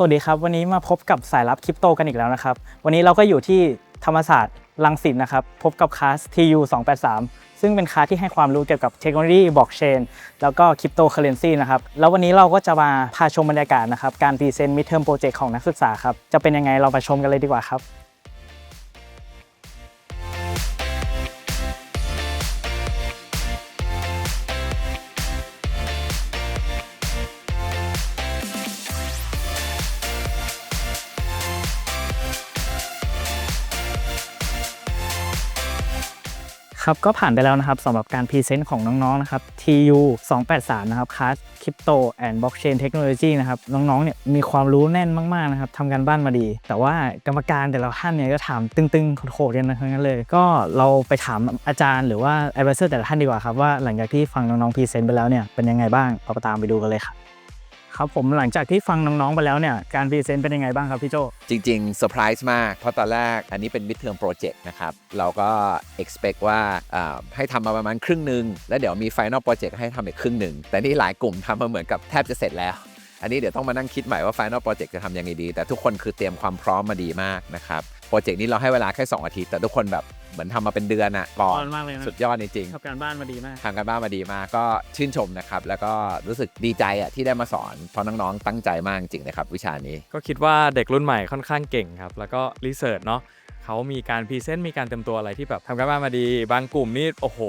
สวัสดีครับ วันนี้มาพบกับสายลับคริปโตกันอีกแล้วนะครับ วันนี้เราก็อยู่ที่ธรรมศาสตร์ลังสิตนะครับ พบกับคลาส TU 283 ซึ่งเป็นคลาสที่ให้ความรู้เกี่ยวกับเทคโนโลยีบล็อกเชนแล้วก็คริปโตเคอเรนซีนะครับ แล้ววันนี้เราก็จะมาพาชมบรรยากาศนะครับ การพรีเซนต์มิดเทอมโปรเจกต์ของนักศึกษาครับ จะเป็นยังไงเราไปชมกันเลยดีกว่าครับ ครับก็ผ่านไปแล้วนะครับสำหรับการพรีเซนต์ของน้องๆนะครับ TU 283นะครับคลาส Crypto and Blockchain Technology นะครับน้องๆเนี่ยมีความรู้แน่นมากๆนะครับทำการบ้านมาดี แต่ว่ากรรมการแต่ละท่านเนี่ยก็ถามตึงๆโหดๆกันทั้งนั้นเลย ก็เราไปถามอาจารย์หรือว่า advisor แต่ละท่านดีกว่าครับว่าหลังจากที่ฟังน้องๆพรีเซนต์ไปแล้วเนี่ยเป็นยังไงบ้างเราไปตามไปดูกันเลยครับ ครับผมหลังจากที่ฟังน้องๆไปแล้วเนี่ยการพรีเซนต์เป็นยังไงบ้างครับพี่โจจริงๆเซอร์ไพรส์มาก เพราะตอนแรกอันนี้เป็น midterm project นะครับ เราก็ expect ว่าให้ทำมาประมาณครึ่งหนึ่งแล้วเดี๋ยวมี final project ให้ทำอีกครึ่งหนึ่งแต่นี่หลายกลุ่มทำมาเหมือนกับแทบจะเสร็จแล้วอันนี้เดี๋ยวต้องมานั่งคิดใหม่ว่า final project จะทำยังไงดี แต่ทุกคนคือเตรียมความพร้อมมาดีมากนะครับ โปรเจกต์นี้เราให้เวลาแค่ 2 อาทิตย์ แต่ทุกคนแบบเหมือนทำมาเป็นเดือนอะก่อนมากเลยนะสุดยอดจริงๆทำการบ้านมาดีมากทำกันบ้านมาดีมากก็ชื่นชมนะครับ แล้วก็รู้สึกดีใจอะที่ได้มาสอนเพราะน้องๆตั้งใจมากจริงๆนะครับ วิชานี้ก็คิดว่าเด็กรุ่นใหม่ค่อนข้างเก่งครับ แล้วก็รีเสิร์ชเนาะเขามีการพรีเซนต์มีการเตรียมตัวอะไรที่แบบทำกันบ้านมาดี บางกลุ่มนี่โอ้โห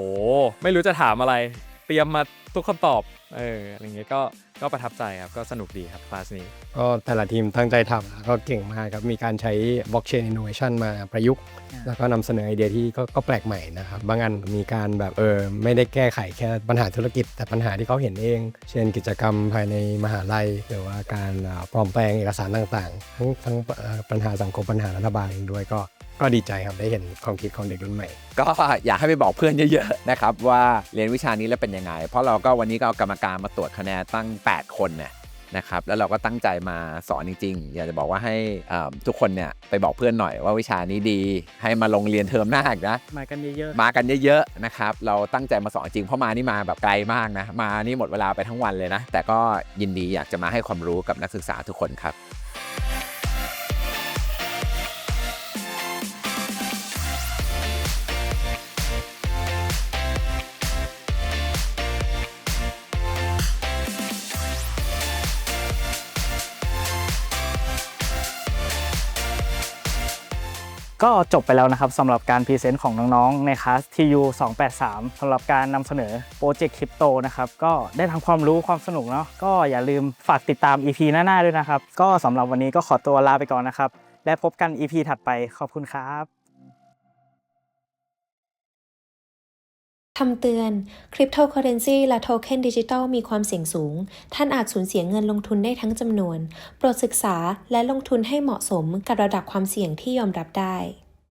ไม่รู้จะถามอะไรเตรียมมาทุกคำตอบเอออะไรเงี้ยก็ก็ประทับใจครับก็สนุกดีครับคลาสนี้ ก็แต่ละทีมตั้งใจทำแล้วก็เก่งมากครับ มีการใช้ blockchain innovation มาประยุกต์อ่าแล้วก็นำเสนอไอเดียที่ก็ก็แปลกใหม่นะครับ บางอันมีการแบบเออไม่ได้แก้ไขแค่ปัญหาธุรกิจ แต่ปัญหาที่เขาเห็นเอง เช่นกิจกรรมภายในมหาลัย หรือว่าการอ่าปลอมแปลงเอกสารต่างๆ ทั้งทั้งเอ่อปัญหาสังคมปัญหารัฐบาลเองด้วยก็ ก็ดีใจครับได้เห็นความคิดของเด็กรุ่นใหม่ ก็อยากให้ไปบอกเพื่อนเยอะๆนะครับว่าเรียนวิชานี้แล้วเป็นยังไง เพราะเราก็วันนี้ก็เอากรรมการมาตรวจคะแนนตั้ง 8 คนเนี่ยนะครับแล้วเราก็ตั้งใจมาสอนจริงๆ อยากจะบอกว่าให้อ่าทุกคนเนี่ยไปบอกเพื่อนหน่อยว่าวิชานี้ดี ให้มาลงเรียนเทอมหน้าอีกนะมากันเยอะมากันเยอะๆนะครับเราตั้งใจมาสอนจริงเพราะมานี่มาแบบไกลมากนะมานี่หมดเวลาไปทั้งวันเลยนะ แต่ก็ยินดีอยากจะมาให้ความรู้กับนักศึกษาทุกคนครับ ก็จบไปแล้วนะครับสำหรับการพรีเซนต์ของน้องๆ ในคลาส TU 283สำหรับการนำเสนอโปรเจกต์คริปโตนะครับ ก็ได้ทั้งความรู้ความสนุกเนาะก็อย่าลืมฝากติดตาม EP หน้าๆด้วยนะครับ ก็สำหรับวันนี้ก็ขอตัวลาไปก่อนนะครับ และพบกัน EP ถัดไปขอบคุณครับ คำเตือนคริปโตเคอเรนซีและโทเค็นดิจิทัลมีความเสี่ยงสูง ท่านอาจสูญเสียเงินลงทุนได้ทั้งจำนวน โปรดศึกษาและลงทุนให้เหมาะสมกับระดับความเสี่ยงที่ยอมรับได้